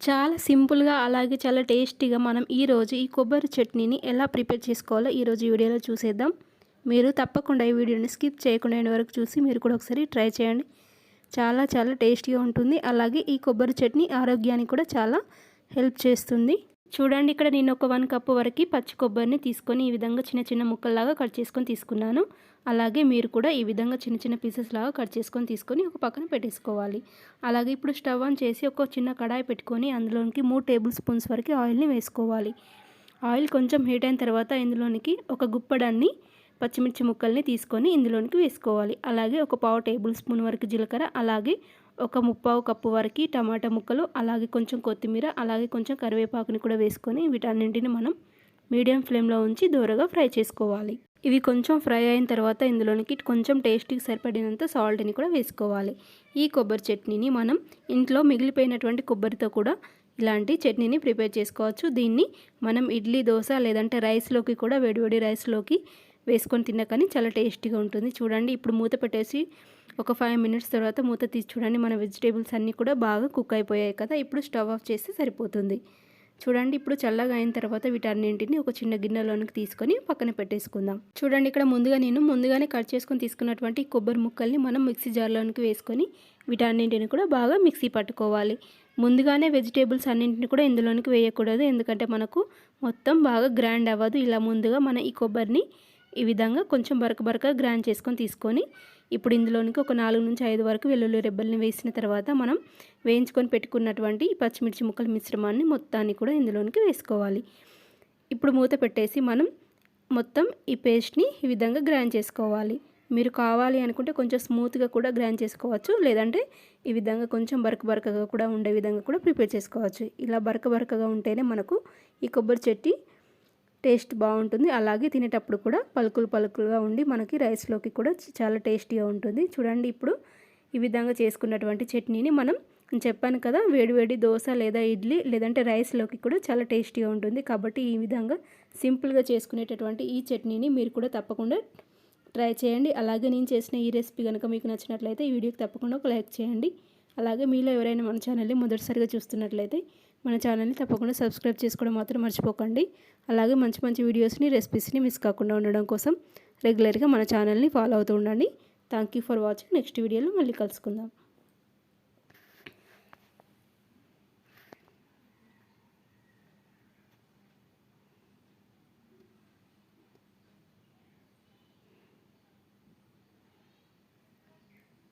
చాలా సింపుల్గా అలాగే చాలా టేస్టీగా మనం ఈరోజు ఈ కొబ్బరి చట్నీని ఎలా ప్రిపేర్ చేసుకోవాలో ఈరోజు వీడియోలో చూసేద్దాం. మీరు తప్పకుండా ఈ వీడియోని స్కిప్ చేయకుండా వరకు చూసి మీరు కూడా ఒకసారి ట్రై చేయండి. చాలా చాలా టేస్టీగా ఉంటుంది. అలాగే ఈ కొబ్బరి చట్నీ ఆరోగ్యానికి కూడా చాలా హెల్ప్ చేస్తుంది. చూడండి ఇక్కడ నేను ఒక వన్ కప్ వరకు పచ్చి కొబ్బరిని తీసుకొని ఈ విధంగా చిన్న చిన్న ముక్కల్లాగా కట్ చేసుకొని తీసుకున్నాను. అలాగే మీరు కూడా ఈ విధంగా చిన్న చిన్న పీసెస్ లాగా కట్ చేసుకొని తీసుకొని ఒక పక్కన పెట్టేసుకోవాలి. అలాగే ఇప్పుడు స్టవ్ ఆన్ చేసి ఒక చిన్న కడాయి పెట్టుకొని అందులోనికి మూడు టేబుల్ స్పూన్స్ వరకు ఆయిల్ని వేసుకోవాలి. ఆయిల్ కొంచెం హీట్ అయిన తర్వాత ఇందులోనికి ఒక గుప్పడాన్ని పచ్చిమిర్చి ముక్కల్ని తీసుకొని ఇందులోనికి వేసుకోవాలి. అలాగే ఒక పావు టేబుల్ స్పూన్ వరకు జీలకర్ర అలాగే ఒక ముప్పావు కప్పు వరకు టమాటా ముక్కలు అలాగే కొంచెం కొత్తిమీర అలాగే కొంచెం కరివేపాకుని కూడా వేసుకొని వీటన్నింటిని మనం మీడియం ఫ్లేమ్లో ఉంచి దూరగా ఫ్రై చేసుకోవాలి. ఇవి కొంచెం ఫ్రై అయిన తర్వాత ఇందులోనికి కొంచెం టేస్ట్కి సరిపడినంత సాల్ట్ని కూడా వేసుకోవాలి. ఈ కొబ్బరి చట్నీని మనం ఇంట్లో మిగిలిపోయినటువంటి కొబ్బరితో కూడా ఇలాంటి చట్నీని ప్రిపేర్ చేసుకోవచ్చు. దీన్ని మనం ఇడ్లీ దోశ లేదంటే రైస్లోకి కూడా వేడివేడి రైస్లోకి వేసుకొని తిన్నా కానీ చాలా టేస్టీగా ఉంటుంది. చూడండి ఇప్పుడు మూత పెట్టేసి ఒక ఫైవ్ మినిట్స్ తర్వాత మూత తీసి చూడండి మన వెజిటేబుల్స్ అన్నీ కూడా బాగా కుక్ అయిపోయాయి కదా. ఇప్పుడు స్టవ్ ఆఫ్ చేస్తే సరిపోతుంది. చూడండి ఇప్పుడు చల్లగా అయిన తర్వాత వీటన్నింటిని ఒక చిన్న గిన్నెలోనికి తీసుకొని పక్కన పెట్టేసుకుందాం. చూడండి ఇక్కడ ముందుగా నేను ముందుగానే కట్ చేసుకొని తీసుకున్నటువంటి కొబ్బరి ముక్కల్ని మనం మిక్సీ జార్లోనికి వేసుకొని వీటన్నింటిని కూడా బాగా మిక్సీ పట్టుకోవాలి. ముందుగానే వెజిటేబుల్స్ అన్నింటిని కూడా ఇందులోనికి వేయకూడదు. ఎందుకంటే మనకు మొత్తం బాగా గ్రాండ్ అవ్వదు. ఇలా ముందుగా మన ఈ కొబ్బరిని ఈ విధంగా కొంచెం బరక బరక గ్రైండ్ చేసుకొని తీసుకొని ఇప్పుడు ఇందులోనికి ఒక నాలుగు నుంచి ఐదు వరకు వెల్లుల్లి రెబ్బల్ని వేసిన తర్వాత మనం వేయించుకొని పెట్టుకున్నటువంటి పచ్చిమిర్చి ముక్కల మిశ్రమాన్ని మొత్తాన్ని కూడా ఇందులోనికి వేసుకోవాలి. ఇప్పుడు మూత పెట్టేసి మనం మొత్తం ఈ పేస్ట్ని ఈ విధంగా గ్రైండ్ చేసుకోవాలి. మీరు కావాలి అనుకుంటే కొంచెం స్మూత్గా కూడా గ్రైండ్ చేసుకోవచ్చు లేదంటే ఈ విధంగా కొంచెం బరక బరకగా కూడా ఉండే విధంగా కూడా ప్రిపేర్ చేసుకోవచ్చు. ఇలా బరక బరకగా ఉంటేనే మనకు ఈ కొబ్బరి చెట్టి టేస్ట్ బాగుంటుంది. అలాగే తినేటప్పుడు కూడా పలుకులు పలుకులుగా ఉండి మనకి రైస్లోకి కూడా చాలా టేస్టీగా ఉంటుంది. చూడండి ఇప్పుడు ఈ విధంగా చేసుకున్నటువంటి చట్నీని మనం చెప్పాను కదా వేడివేడి దోశ లేదా ఇడ్లీ లేదంటే రైస్లోకి కూడా చాలా టేస్టీగా ఉంటుంది. కాబట్టి ఈ విధంగా సింపుల్గా చేసుకునేటటువంటి ఈ చట్నీని మీరు కూడా తప్పకుండా ట్రై చేయండి. అలాగే నేను చేసిన ఈ రెసిపీ కనుక మీకు నచ్చినట్లయితే ఈ వీడియోకి తప్పకుండా ఒక లైక్ చేయండి. అలాగే మీలో ఎవరైనా మన ఛానల్ని మొదటిసారిగా చూస్తున్నట్లయితే మన ఛానల్ని తప్పకుండా సబ్స్క్రైబ్ చేసుకోవడం మాత్రం మర్చిపోకండి. అలాగే మంచి మంచి వీడియోస్ని రెసిపీస్ని మిస్ కాకుండా ఉండడం కోసం రెగ్యులర్గా మన ఛానల్ని ఫాలో అవుతూ ఉండండి. Thank you for watching. Next వీడియోలో మళ్ళీ కలుసుకుందాం.